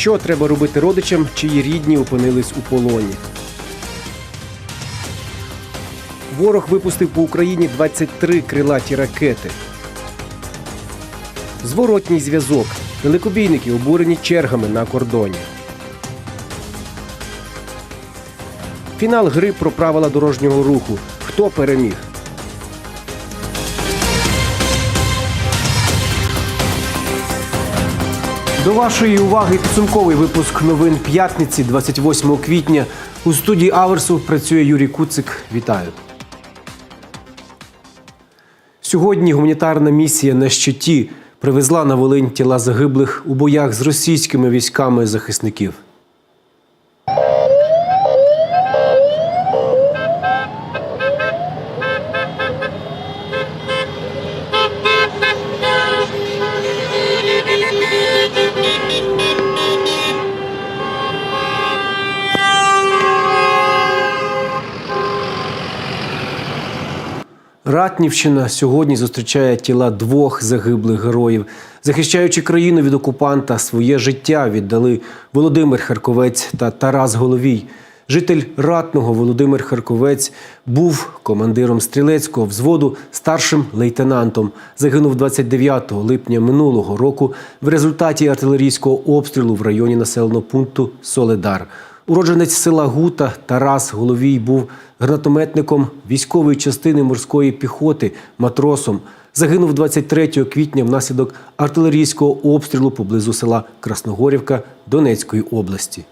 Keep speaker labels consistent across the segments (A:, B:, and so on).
A: Що треба робити родичам, чиї рідні опинились у полоні? Ворог випустив по Україні 23 крилаті ракети. Зворотній зв'язок. Далекобійники обурені чергами на кордоні. Фінал гри про правила дорожнього руху. Хто переміг? До вашої уваги підсумковий випуск новин п'ятниці, 28 квітня. У студії Аверсу працює Юрій Куцик. Вітаю. Сьогодні гуманітарна місія на щиті привезла на Волинь тіла загиблих у боях з російськими військами захисників. Ратнівщина сьогодні зустрічає тіла двох загиблих героїв. Захищаючи країну від окупанта, своє життя віддали Володимир Харковець та Тарас Головій. Житель ратного Володимир Харковець був командиром стрілецького взводу старшим лейтенантом. Загинув 29 липня минулого року в результаті артилерійського обстрілу в районі населеного пункту Соледар. Уродженець села Гута Тарас Головій був гранатометником військової частини морської піхоти, матросом. Загинув 23 квітня внаслідок артилерійського обстрілу поблизу села Красногорівка Донецької області.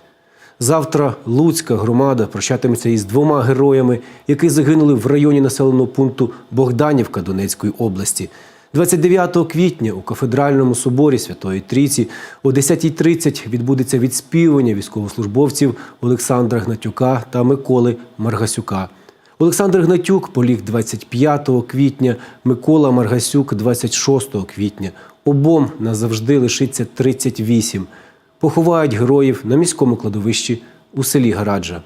A: Завтра Луцька громада прощатиметься із двома героями, які загинули в районі населеного пункту Богданівка Донецької області. 29 квітня у кафедральному соборі Святої Трійці о 10.30 відбудеться відспівування військовослужбовців Олександра Гнатюка та Миколи Маргасюка. Олександр Гнатюк поліг 25 квітня, Микола Маргасюк 26 квітня. Обом назавжди лишиться 38. Поховають героїв на міському кладовищі у селі Гараджа.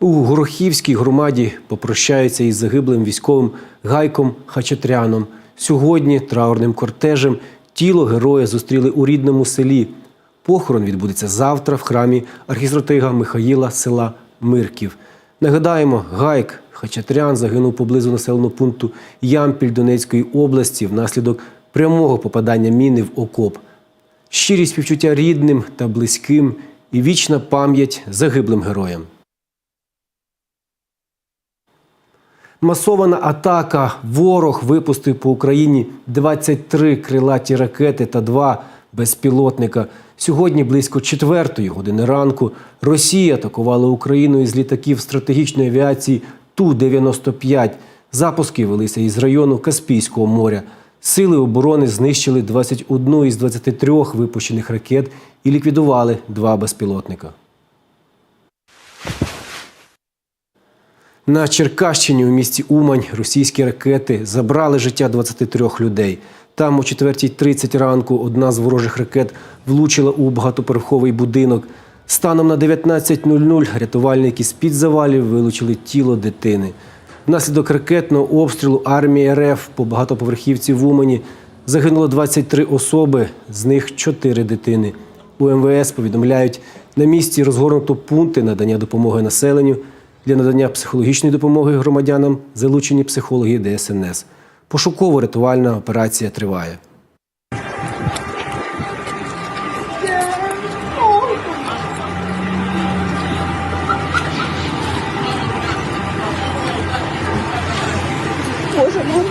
A: У Горохівській громаді попрощаються із загиблим військовим Гайком Хачатряном. Сьогодні траурним кортежем тіло героя зустріли у рідному селі. Похорон відбудеться завтра в храмі архістратига Михаїла села Мирків. Нагадаємо, Гайк Хачатрян загинув поблизу населеного пункту Ямпіль Донецької області внаслідок прямого попадання міни в окоп. Щирі співчуття рідним та близьким і вічна пам'ять загиблим героям. Масована атака. Ворог випустив по Україні 23 крилаті ракети та два безпілотника. Сьогодні близько четвертої години ранку Росія атакувала Україну із літаків стратегічної авіації Ту-95. Запуски велися із району Каспійського моря. Сили оборони знищили 21 із 23 випущених ракет і ліквідували два безпілотника. На Черкащині у місті Умань російські ракети забрали життя 23 людей. Там о 4.30 ранку одна з ворожих ракет влучила у багатоповерховий будинок. Станом на 19.00 рятувальники з-під завалів вилучили тіло дитини. Внаслідок ракетного обстрілу армії РФ по багатоповерхівці в Умані загинуло 23 особи, з них 4 дитини. У МВС повідомляють, на місці розгорнуто пункти надання допомоги населенню. Для надання психологічної допомоги громадянам залучені психологи ДСНС. Пошуково-рятувальна операція триває.
B: Боже мой.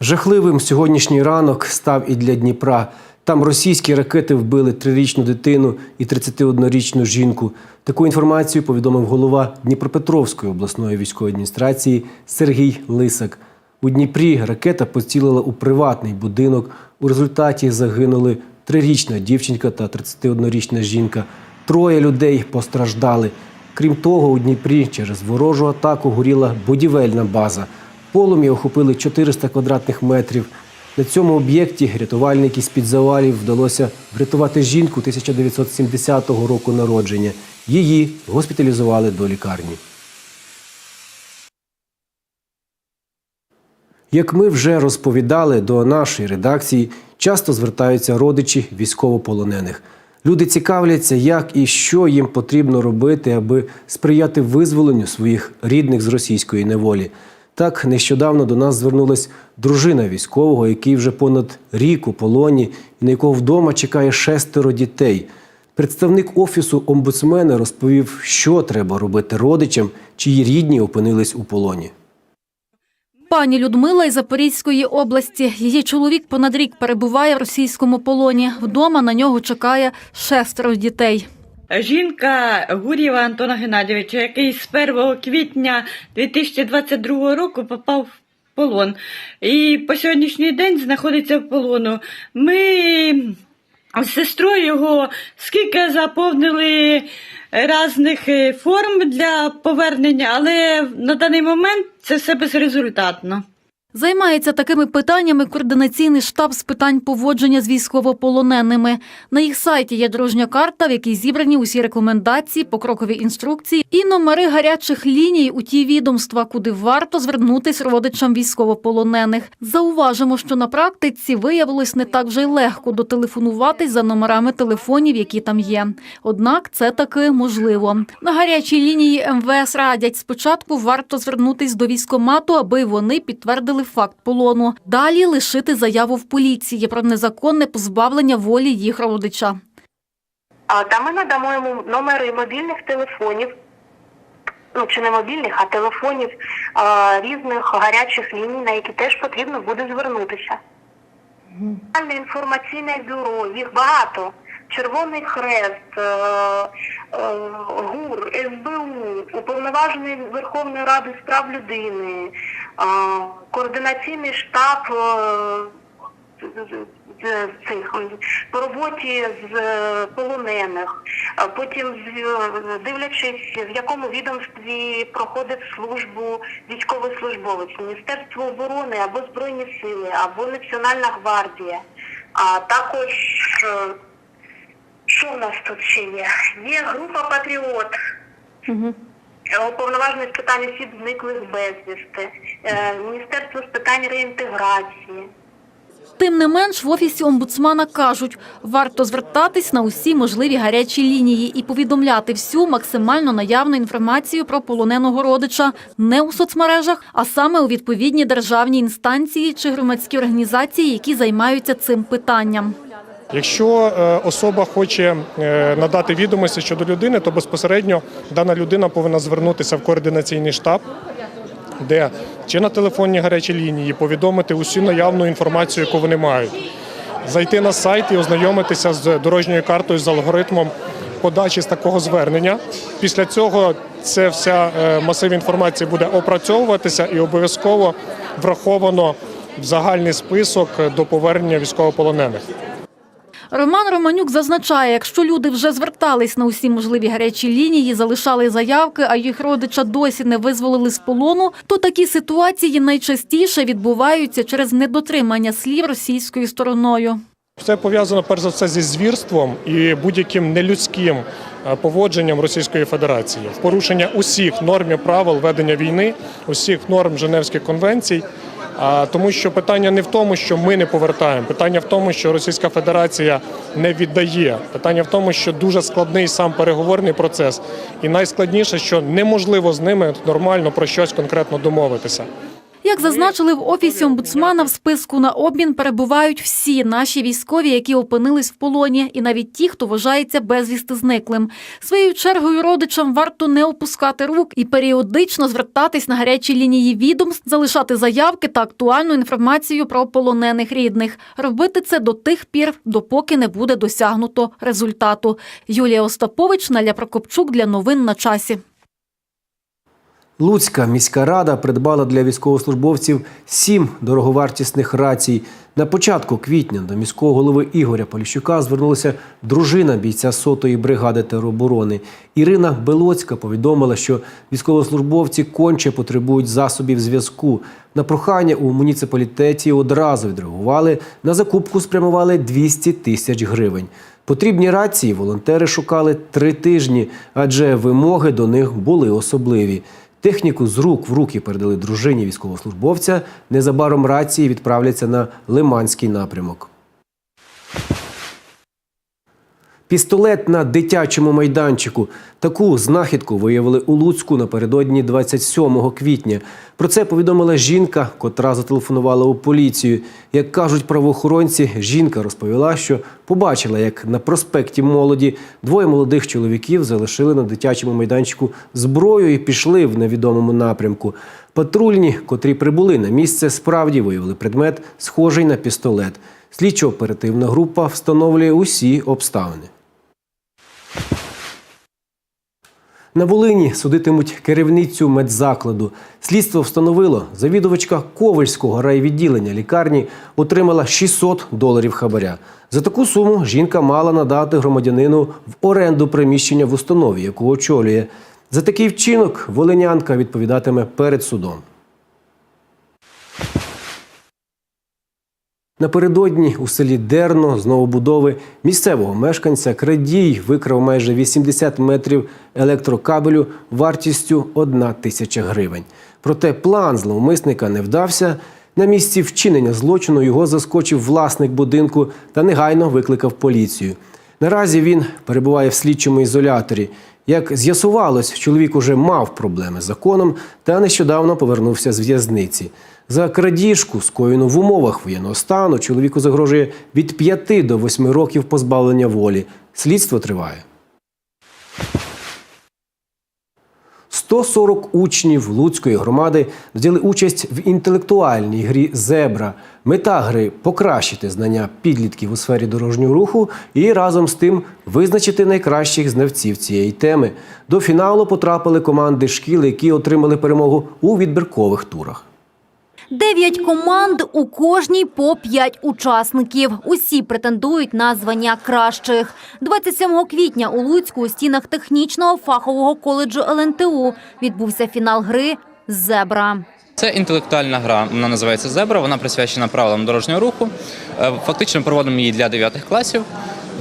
A: Жахливим сьогоднішній ранок став і для Дніпра. Там російські ракети вбили трирічну дитину і 31-річну жінку. Таку інформацію повідомив голова Дніпропетровської обласної військової адміністрації Сергій Лисак. У Дніпрі ракета поцілила у приватний будинок. У результаті загинули трирічна дівчинка та 31-річна жінка. Троє людей постраждали. Крім того, у Дніпрі через ворожу атаку горіла будівельна база. Полум'я охопили 400 квадратних метрів. На цьому об'єкті рятувальники з-під завалів вдалося врятувати жінку 1970 року народження. Її госпіталізували до лікарні. Як ми вже розповідали до нашої редакції, часто звертаються родичі військовополонених. Люди цікавляться, як і що їм потрібно робити, аби сприяти визволенню своїх рідних з російської неволі. Так нещодавно до нас звернулась дружина військового, який вже понад рік у полоні, і на якого вдома чекає шестеро дітей. Представник офісу омбудсмена розповів, що треба робити родичам, чиї рідні опинились у полоні.
B: Пані Людмила із Запорізької області. Її чоловік понад рік перебуває в російському полоні. Вдома на нього чекає шестеро дітей.
C: Жінка Гурєва Антона Геннадійовича, який з 1 квітня 2022 року попав в полон і по сьогоднішній день знаходиться в полону. Ми з сестрою його скільки заповнили різних е, форм для повернення, але на даний момент це все безрезультатно.
B: Займається такими питаннями координаційний штаб з питань поводження з військовополоненими. На їх сайті є дорожня карта, в якій зібрані усі рекомендації, покрокові інструкції і номери гарячих ліній у ті відомства, куди варто звернутись родичам військовополонених. Зауважимо, що на практиці виявилось не так вже й легко дотелефонуватись за номерами телефонів, які там є. Однак це таки можливо. На гарячій лінії МВС радять спочатку варто звернутись до військомату, аби вони підтвердили факт полону. Далі лишити заяву в поліції про незаконне позбавлення волі їх родича.
D: А, Та ми надамо йому номери мобільних телефонів, ну чи не мобільних, а телефонів а, різних гарячих ліній, на які теж потрібно буде звернутися. Інформаційне бюро, їх багато. Червоний Хрест, е, е, ГУР, СБУ, Уповноважений Верховної Ради з прав людини, е, координаційний штаб цих по роботі з полонених, потім дивлячись, в якому відомстві проходить службу військовослужбовець, Міністерство оборони або Збройні Сили, або Національна гвардія. А також що в нас тут ще є? Є група Патріот. Е, Уповноважений з питань осіб зниклих безвісти, е, Міністерство з питань реінтеграції.
B: Тим не менш, в офісі омбудсмана кажуть, варто звертатись на усі можливі гарячі лінії і повідомляти всю максимально наявну інформацію про полоненого родича не у соцмережах, а саме у відповідні державні інстанції чи громадські організації, які займаються цим питанням.
E: Якщо е, особа хоче е, надати відомості щодо людини, то безпосередньо дана людина повинна звернутися в координаційний штаб, де чи на телефонні гарячі лінії повідомити усю наявну інформацію, яку вони мають, зайти на сайт і ознайомитися з дорожньою картою з алгоритмом подачі з такого звернення. Після цього це вся е, масив інформації буде опрацьовуватися і обов'язково враховано в загальний список до повернення військовополонених.
B: Роман Романюк зазначає, якщо люди вже звертались на усі можливі гарячі лінії, залишали заявки, а їх родича досі не визволили з полону, то такі ситуації найчастіше відбуваються через недотримання слів російською стороною.
E: Це пов'язано перш за все зі звірством і будь-яким нелюдським е, поводженням Російської Федерації порушення усіх норм і правил ведення війни, усіх норм Женевських конвенцій. Тому, що питання не в тому, що ми не повертаємо, питання в тому, що Російська Федерація не віддає. Питання в тому, що дуже складний сам переговорний процес, і найскладніше, що неможливо з ними нормально про щось конкретно домовитися.
B: Як зазначили в офісі омбудсмана, в списку на обмін перебувають всі наші військові, які опинились в полоні, і навіть ті, хто вважається безвісти зниклим. Своєю чергою родичам варто не опускати рук і періодично звертатись на гарячі лінії відомств, залишати заявки та актуальну інформацію про полонених рідних. Робити це до тих пір, допоки не буде досягнуто результату. Юлія Остапович, Наля Прокопчук для новин на часі.
A: Луцька міська рада придбала для військовослужбовців сім дороговартісних рацій. На початку квітня до міського голови Ігоря Поліщука звернулася дружина бійця сотої бригади тероборони. Ірина Белоцька повідомила, що військовослужбовці конче потребують засобів зв'язку. На прохання у муніципалітеті одразу відреагували. На закупку спрямували 200 тисяч гривень. Потрібні рації волонтери шукали три тижні, адже вимоги до них були особливі. Техніку з рук в руки передали дружині військовослужбовця. Незабаром рації відправляться на Лиманський напрямок. Пістолет на дитячому майданчику. Таку знахідку виявили у Луцьку напередодні 27 квітня. Про це повідомила жінка, котра зателефонувала у поліцію. Як кажуть правоохоронці, жінка розповіла, що побачила, як на проспекті молоді двоє молодих чоловіків залишили на дитячому майданчику зброю і пішли в невідомому напрямку. Патрульні, котрі прибули на місце, справді виявили предмет, схожий на пістолет. Слідчо-оперативна група встановлює усі обставини. На Волині судитимуть керівницю медзакладу. Слідство встановило, завідувачка Ковальського райвідділення лікарні отримала 600 доларів хабаря. За таку суму жінка мала надати громадянину в оренду приміщення в установі, яку очолює. За такий вчинок волинянка відповідатиме перед судом. Напередодні у селі Дерно з новобудови місцевого мешканця крадій викрав майже 80 метрів електрокабелю вартістю 1 тисяча гривень. Проте план зловмисника не вдався. На місці вчинення злочину його заскочив власник будинку та негайно викликав поліцію. Наразі він перебуває в слідчому ізоляторі. Як з'ясувалось, чоловік уже мав проблеми з законом та нещодавно повернувся з в'язниці. За крадіжку, скоєну в умовах воєнного стану, чоловіку загрожує від 5 до 8 років позбавлення волі. Слідство триває. 140 учнів Луцької громади взяли участь в інтелектуальній грі Зебра. Мета гри покращити знання підлітків у сфері дорожнього руху і разом з тим визначити найкращих знавців цієї теми. До фіналу потрапили команди шкіл, які отримали перемогу у відбіркових турах.
F: Дев'ять команд у кожній по п'ять учасників. Усі претендують на звання кращих. 27 квітня у Луцьку у стінах технічного фахового коледжу ЛНТУ відбувся фінал гри Зебра.
G: Це інтелектуальна гра. Вона називається Зебра. Вона присвячена правилам дорожнього руху. Е, Фактично проводимо її для 9 класів.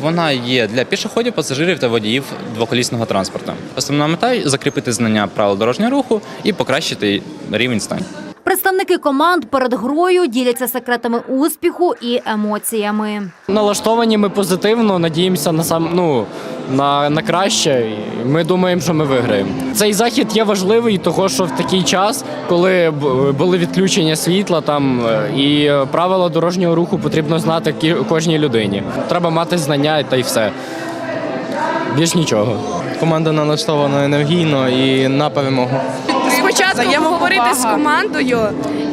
G: Вона є для пішоходів, пасажирів та водіїв двоколісного транспорту. Основна мета закріпити знання правил дорожнього руху і покращити рівень стань.
F: Представники команд перед грою діляться секретами успіху і емоціями.
H: Налаштовані ми позитивно, надіємося на сам ну на, на краще. Ми думаємо, що ми виграємо. Цей захід є важливий, того що в такий час, коли були відключення світла, там е, і правила дорожнього руху потрібно знати кі- кожній людині. Треба мати знання та й все. Більш нічого.
I: Команда налаштована енергійно і на перемогу.
J: Спочатку поговорити з командою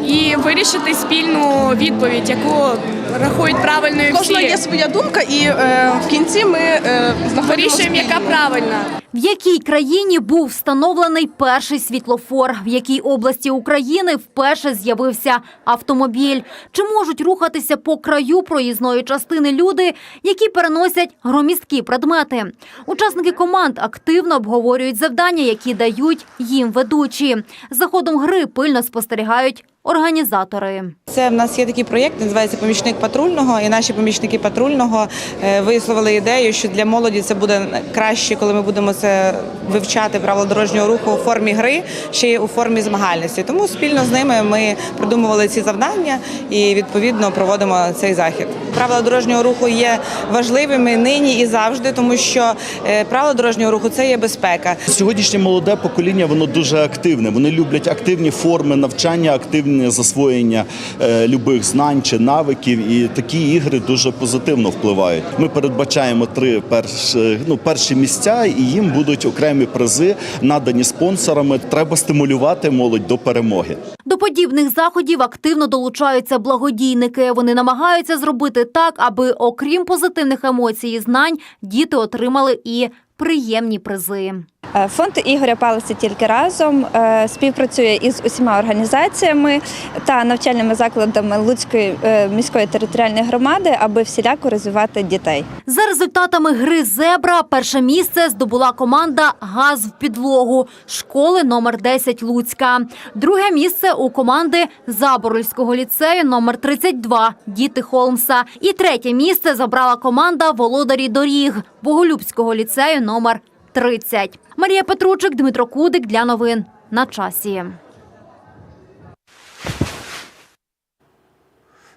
J: і вирішити спільну відповідь, яку рахують правильною
K: Кожна є своя думка, і е, в кінці ми е, знаходимо
J: Вирішуємо, яка правильна.
F: В якій країні був встановлений перший світлофор? В якій області України вперше з'явився автомобіль? Чи можуть рухатися по краю проїзної частини люди, які переносять громісткі предмети? Учасники команд активно обговорюють завдання, які дають їм ведучі. За ходом гри пильно спостерігають організатори.
L: Це в нас є такий проєкт, називається Помічник патрульного, і наші помічники патрульного е, висловили ідею, що для молоді це буде краще, коли ми будемо це вивчати правила дорожнього руху у формі гри, ще й у формі змагальності. Тому спільно з ними ми придумували ці завдання і відповідно проводимо цей захід. Правила дорожнього руху є важливими нині і завжди, тому що е, правила дорожнього руху це є безпека.
M: Сьогоднішнє молоде покоління воно дуже активне. Вони люблять активні форми навчання, активне засвоєння е, любих знань чи навиків. І такі ігри дуже позитивно впливають. Ми передбачаємо три перші, ну, перші місця, і їм будуть окремі призи, надані спонсорами. Треба стимулювати молодь до перемоги.
F: До подібних заходів активно долучаються благодійники. Вони намагаються зробити так, аби, окрім позитивних емоцій і знань, діти отримали і приємні призи.
N: Е, Фонд Ігоря Палиця тільки разом е, співпрацює із усіма організаціями та навчальними закладами Луцької е, міської територіальної громади, аби всіляко розвивати дітей.
F: За результатами гри Зебра перше місце здобула команда Газ в підлогу школи номер 10 Луцька. Друге місце у команди Заборольського ліцею номер 32 Діти Холмса. І третє місце забрала команда Володарі доріг Боголюбського ліцею номер 30. Марія Петручик, Дмитро Кудик для новин на часі.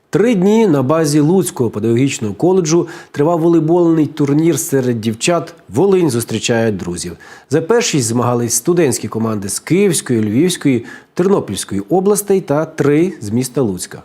A: Три дні на базі Луцького педагогічного коледжу тривав волейбольний турнір серед дівчат. Волинь зустрічає друзів. За першість змагались студентські команди з Київської, Львівської, Тернопільської областей та три з міста Луцька.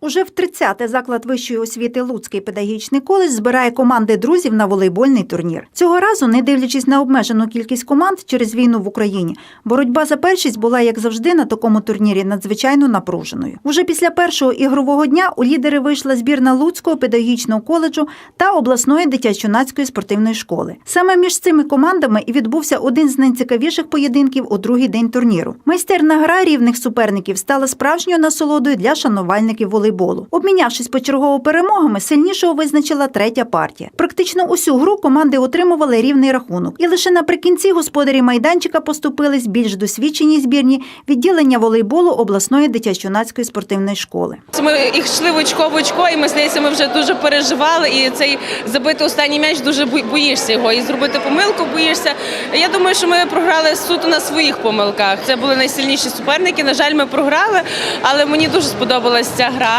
O: Уже в 30-те заклад вищої освіти Луцький педагогічний коледж збирає команди друзів на волейбольний турнір. Цього разу, не дивлячись на обмежену кількість команд через війну в Україні, боротьба за першість була, як завжди, на такому турнірі надзвичайно напруженою. Уже після першого ігрового дня у лідери вийшла збірна Луцького педагогічного коледжу та обласної дитячо-юнацької спортивної школи. Саме між цими командами і відбувся один з найцікавіших поєдинків у другий день турніру. Майстерна гра рівних суперників стала справжньою насолодою для шанувальників волейболу. Обмінявшись почергово перемогами, сильнішого визначила третя партія. Практично усю гру команди отримували рівний рахунок, і лише наприкінці господарі майданчика поступились більш досвідченій збірні відділення волейболу обласної дитячо-юнацької спортивної школи.
K: Ми їх йшли в очко в очко, і ми здається, ми вже дуже переживали. І цей забити останній м'яч дуже боїшся його. І зробити помилку боїшся. Я думаю, що ми програли суто на своїх помилках. Це були найсильніші суперники. На жаль, ми програли, але мені дуже сподобалася ця гра.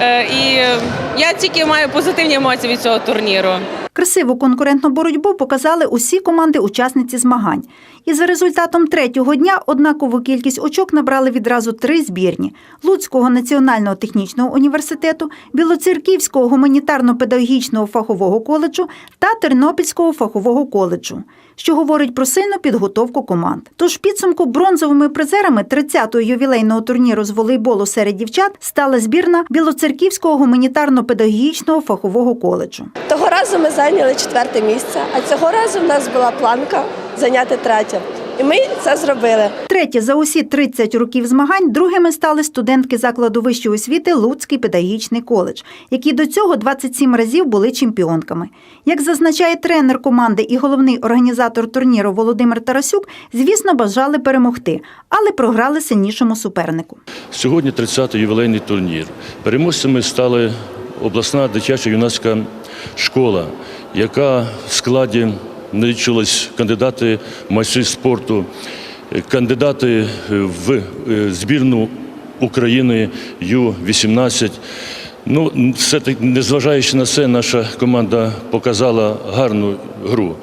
K: Е, І я тільки маю позитивні емоції від цього турніру.
O: Красиву конкурентну боротьбу показали усі команди-учасниці змагань. І за результатом третього дня однакову кількість очок набрали відразу три збірні: Луцького національного технічного університету, Білоцерківського гуманітарно-педагогічного фахового коледжу та Тернопільського фахового коледжу, що говорить про сильну підготовку команд. Тож підсумку бронзовими призерами 30-го ювілейного турніру з волейболу серед дівчат стала збірна Білоцерківського гуманітарно-педагогічного фахового коледжу.
P: Того разу ми зайняли четверте місце, а цього разу в нас була планка зайняти третє. І ми це зробили.
O: Третє за усі 30 років змагань другими стали студентки закладу вищої освіти Луцький педагогічний коледж, які до цього 27 разів були чемпіонками. Як зазначає тренер команди і головний організатор турніру Володимир Тарасюк, звісно, бажали перемогти, але програли сильнішому супернику.
Q: Сьогодні 30-й ювілейний турнір. Переможцями стали обласна дитяча юнацька школа, яка в складі налічилась кандидати в майстри спорту, кандидати в е, збірну України Ю-18. Ну, все таки, незважаючи на це, наша команда показала гарну гру.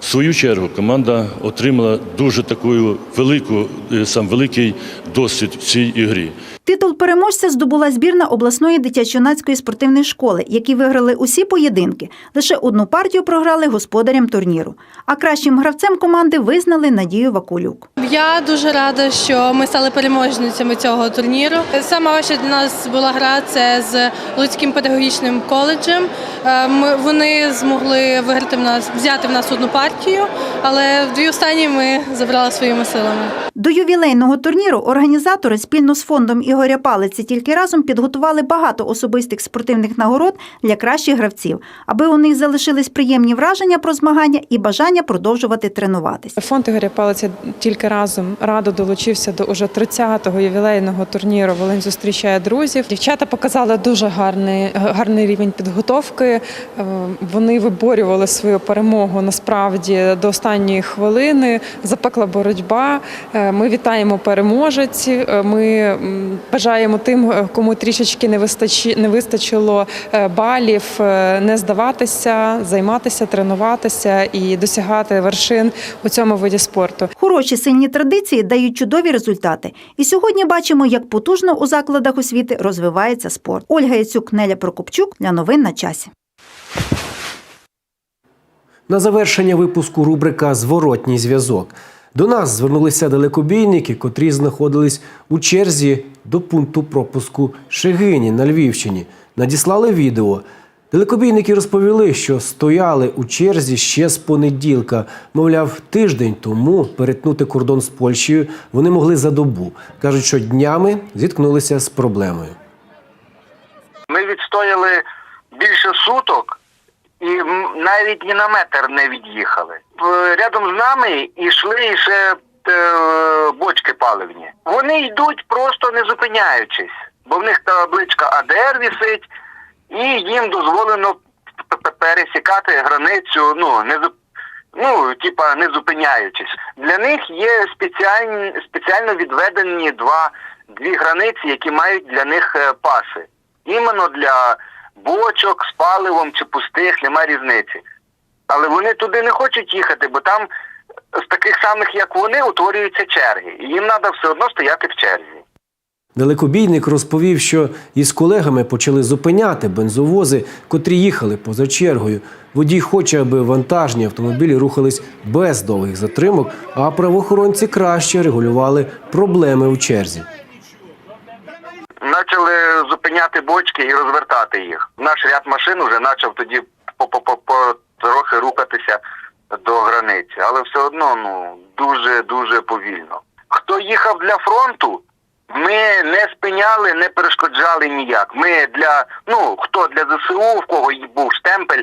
Q: В свою чергу команда отримала дуже таку велику, е, сам великий досвід в цій ігрі.
O: Титул переможця здобула збірна обласної дитячо-юнацької спортивної школи, які виграли усі поєдинки. Лише одну партію програли господарям турніру. А кращим гравцем команди визнали Надію Вакулюк.
J: Я дуже рада, що ми стали переможницями цього турніру. Саме важча для нас була гра це з Луцьким педагогічним коледжем. Е, вони змогли виграти в нас, взяти в нас одну партію, але в дві останні ми забрали своїми силами.
O: До ювілейного турніру організатори спільно з фондом Ігоря Палиці тільки разом підготували багато особистих спортивних нагород для кращих гравців, аби у них залишились приємні враження про змагання і бажання продовжувати тренуватись.
R: Фонд Ігоря Палиця тільки разом радо долучився до уже 30-го ювілейного турніру Волинь зустрічає друзів. Дівчата показали дуже гарний, гарний рівень підготовки. Е, Вони виборювали свою перемогу насправді до останньої хвилини. Запекла боротьба. Е, Ми вітаємо переможець. Е, Ми бажаємо тим, е, кому трішечки не вистачи, не вистачило е, балів, е, не здаватися, займатися, тренуватися і досягати вершин у цьому виді спорту.
O: Хороші сильні традиції дають чудові результати. І сьогодні бачимо, як потужно у закладах освіти розвивається спорт. Ольга Яцюк, Неля Прокопчук для новин на часі.
A: На завершення випуску рубрика Зворотній зв'язок. До нас звернулися далекобійники, котрі знаходились у черзі до пункту пропуску Шегині на Львівщині. Надіслали відео. Далекобійники розповіли, що стояли у черзі ще з понеділка. Мовляв, тиждень тому перетнути кордон з Польщею вони могли за добу. Кажуть, що днями зіткнулися з проблемою.
S: Ми відстояли більше суток і навіть ні на метр не від'їхали. Е, Рядом з нами йшли ще е, бочки паливні. Вони йдуть просто не зупиняючись, бо в них табличка АДР висить, і їм дозволено пересікати границю, ну не зуп- Ну, типа не зупиняючись. Для них є спеціальні спеціально відведені два дві границі, які мають для них е, паси. Іменно для бочок з паливом чи пустих немає різниці. Але вони туди не хочуть їхати, бо там з таких самих, як вони, утворюються черги. І їм треба все одно стояти в черзі.
A: Далекобійник розповів, що із колегами почали зупиняти бензовози, котрі їхали поза чергою. Водій хоче, аби вантажні автомобілі рухались без довгих затримок, а правоохоронці краще регулювали проблеми у черзі.
S: Почали зупиняти бочки і розвертати їх. Наш ряд машин вже почав тоді по трохи рухатися до границі, але все одно ну дуже дуже повільно. Хто їхав для фронту, ми не спиняли, не перешкоджали ніяк. Ми для ну хто для ЗСУ, в кого був штемпель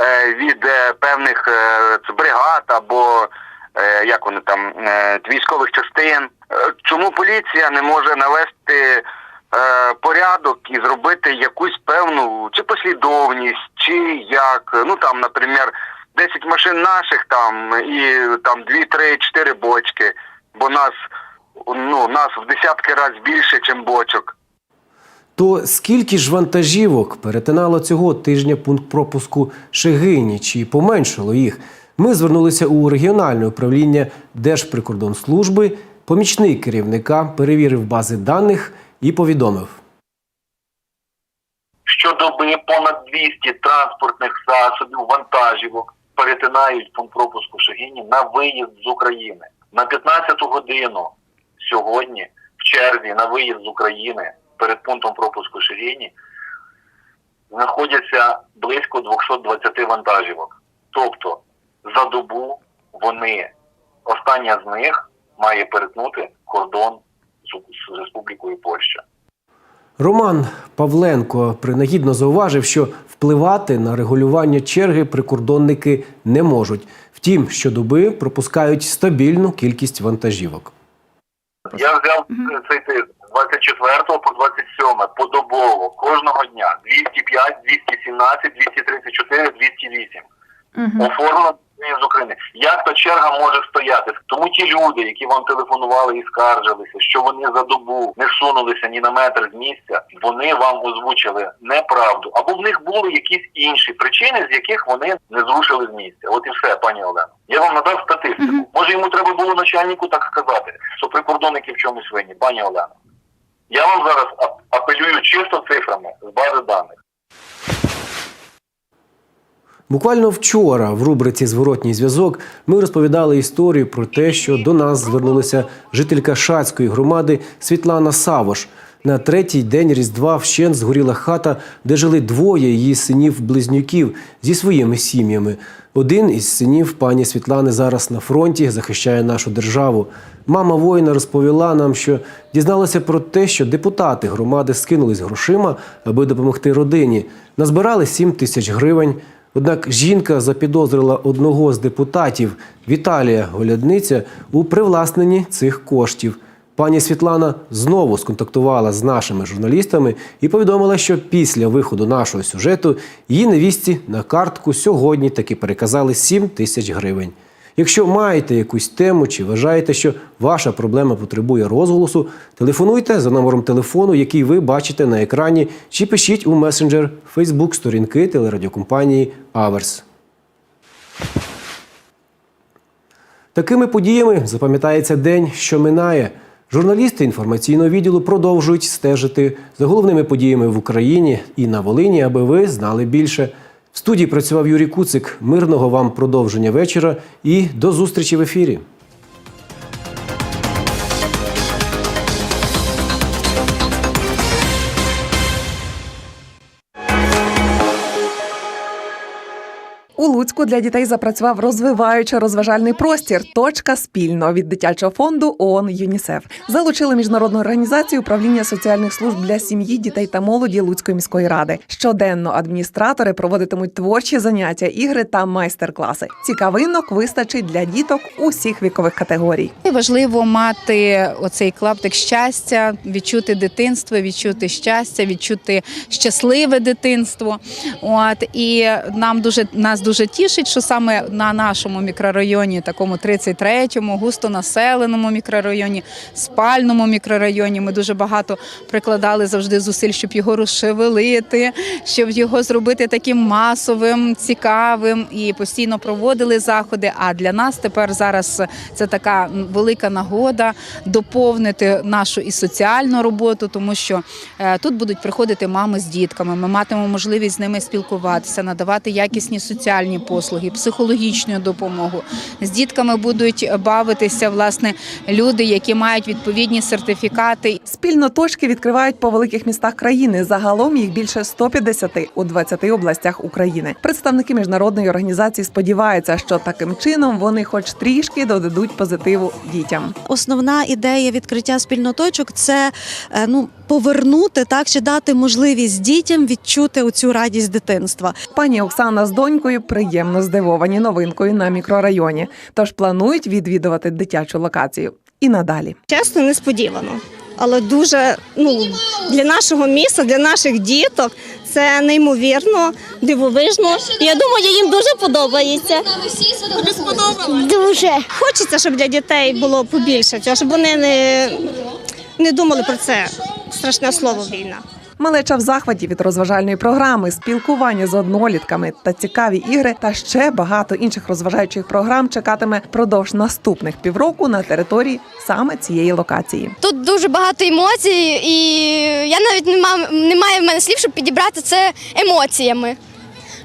S: е, від е, певних е, бригад або е, як вони там е, військових частин. Е, чому поліція не може навести порядок і зробити якусь певну чи послідовність, чи як ну там, наприклад, 10 машин наших там і там 2, 3, 4 бочки, бо нас ну нас в десятки разів більше, ніж бочок.
A: То скільки ж вантажівок перетинало цього тижня пункт пропуску Шегині, чи поменшало їх? Ми звернулися у регіональне управління Держприкордонслужби. Помічник керівника перевірив бази даних і повідомив.
S: Щодоби понад 200 транспортних засобів, вантажівок перетинають пункт пропуску Шегині на виїзд з України. На 15 годину сьогодні в черзі на виїзд з України перед пунктом пропуску Шегині знаходяться близько 220 вантажівок. Тобто за добу вони, остання з них має перетнути кордон з- з Республікою Польща.
A: Роман Павленко принагідно зауважив, що впливати на регулювання черги прикордонники не можуть. Втім, щодоби пропускають стабільну кількість вантажівок.
S: Я взяв цей тиждень з 24 по 27 подобово кожного дня 205, 217, 234, 208. Оформлено з України. Як та черга може стояти? Тому ті люди, які вам телефонували і скаржилися, що вони за добу не сунулися ні на метр з місця, вони вам озвучили неправду. Або в них були якісь інші причини, з яких вони не зрушили з місця. От і все, пані Олено. Я вам надав статистику. Може йому треба було начальнику так сказати, що прикордонники в чомусь винні, пані Олено. Я вам зараз апелюю чисто цифрами з бази даних.
A: Буквально вчора в рубриці Зворотній зв'язок ми розповідали історію про те, що до нас звернулася жителька Шацької громади Світлана Савош. На третій день Різдва вщент згоріла хата, де жили двоє її синів-близнюків зі своїми сім'ями. Один із синів пані Світлани зараз на фронті захищає нашу державу. Мама воїна розповіла нам, що дізналася про те, що депутати громади скинулись грошима, аби допомогти родині. Назбирали 7 тисяч гривень. Однак жінка запідозрила одного з депутатів Віталія Голядниця у привласненні цих коштів. Пані Світлана знову сконтактувала з нашими журналістами і повідомила, що після виходу нашого сюжету її невістці на картку сьогодні таки переказали 7 тисяч гривень. Якщо маєте якусь тему чи вважаєте, що ваша проблема потребує розголосу, телефонуйте за номером телефону, який ви бачите на екрані, чи пишіть у месенджер Facebook сторінки телерадіокомпанії Аверс. Такими подіями запам'ятається день, що минає. Журналісти інформаційного відділу продовжують стежити за головними подіями в Україні і на Волині, аби ви знали більше. В студії працював Юрій Куцик. Мирного вам продовження вечора і до зустрічі в ефірі.
T: У для дітей запрацював розвиваючо розважальний простір. Точка спільно від дитячого фонду ООН ЮНІСЕФ залучили міжнародну організацію управління соціальних служб для сім'ї, дітей та молоді Луцької міської ради. Щоденно адміністратори проводитимуть творчі заняття, ігри та майстер-класи. Цікавинок вистачить для діток усіх вікових категорій.
U: Важливо мати оцей клаптик щастя, відчути дитинство, відчути щастя, відчути щасливе дитинство. От і нам дуже нас дуже дуже тішить, що саме на нашому мікрорайоні, такому 33-му, густонаселеному мікрорайоні, спальному мікрорайоні, ми дуже багато прикладали завжди зусиль, щоб його розшевелити, щоб його зробити таким масовим, цікавим і постійно проводили заходи. А для нас тепер зараз це така велика нагода доповнити нашу і соціальну роботу, тому що е, тут будуть приходити мами з дітками. Ми матимемо можливість з ними спілкуватися, надавати якісні соціальні послуги, психологічну допомогу. З дітками будуть бавитися власне люди, які мають відповідні сертифікати.
T: Спільно точки відкривають по великих містах країни. Загалом їх більше 150 у 20 областях України. Представники міжнародної організації сподіваються, що таким чином вони, хоч трішки, додадуть позитиву дітям.
V: Основна ідея відкриття спільноточок це е, ну повернути так чи дати можливість дітям відчути оцю радість дитинства.
T: Пані Оксана з донькою приємно здивовані новинкою на мікрорайоні, тож планують відвідувати дитячу локацію і надалі.
W: Чесно, несподівано. Але дуже ну для нашого міста, для наших діток це неймовірно, дивовижно. Я думаю, їм дуже подобається. Тобі сподобалось? Дуже хочеться, щоб для дітей було побільше цього, щоб вони не, не думали про це страшне слово війна.
T: Малеча в захваті від розважальної програми, спілкування з однолітками та цікаві ігри та ще багато інших розважаючих програм чекатиме продовж наступних півроку на території саме цієї локації.
X: Тут дуже багато емоцій, і я навіть не маю, немає в мене слів, щоб підібрати це емоціями.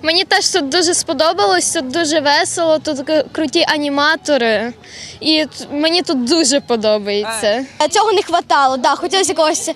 X: Мені теж тут дуже сподобалось, тут дуже весело, тут круті аніматори, і мені тут дуже подобається. Цього не вистачало, да, хотілося якогось, е,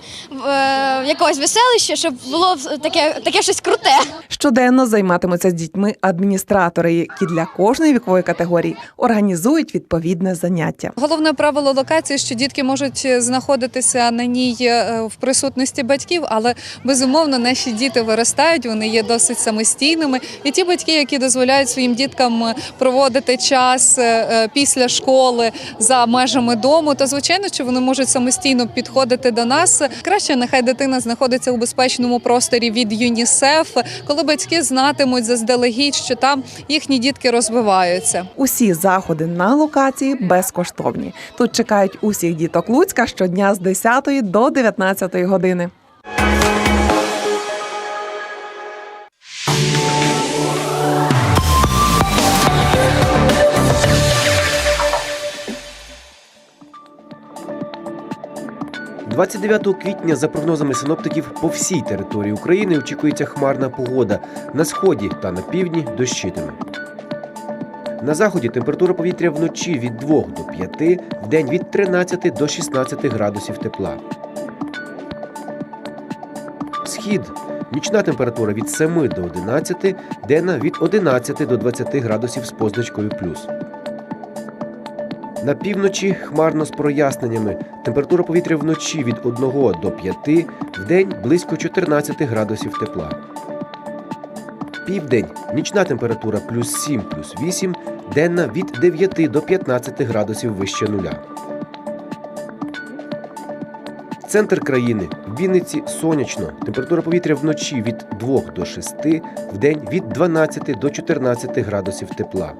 X: якогось веселища, щоб було таке, таке щось круте.
T: Щоденно займатимуться з дітьми адміністратори, які для кожної вікової категорії організують відповідне заняття.
Y: Головне правило локації, що дітки можуть знаходитися на ній е, в присутності батьків, але безумовно наші діти виростають, вони є досить самостійними. І ті батьки, які дозволяють своїм діткам е, проводити час е, е, після школи за межами дому, то звичайно, що вони можуть самостійно підходити до нас. Краще нехай дитина знаходиться у безпечному просторі від ЮНІСЕФ, коли батьки знатимуть заздалегідь, що там їхні дітки розвиваються.
T: Усі заходи на локації безкоштовні. Тут чекають усіх діток Луцька щодня з 10 до 19 години.
A: – 29 квітня, за прогнозами синоптиків, по всій території України очікується хмарна погода. На сході та на півдні дощитиме. На заході температура повітря вночі від 2 до 5, вдень від 13 до 16 градусів тепла. Схід. Нічна температура від 7 до 11, денна від 11 до 20 градусів з позначкою плюс. На півночі хмарно з проясненнями. Температура повітря вночі від 1 до 5, вдень близько 14 градусів тепла. Південь. Нічна температура плюс 7, плюс 8, денна від 9 до 15 градусів вище нуля. Центр країни. В Вінниці сонячно. Температура повітря вночі від 2 до 6, вдень від 12 до 14 градусів тепла.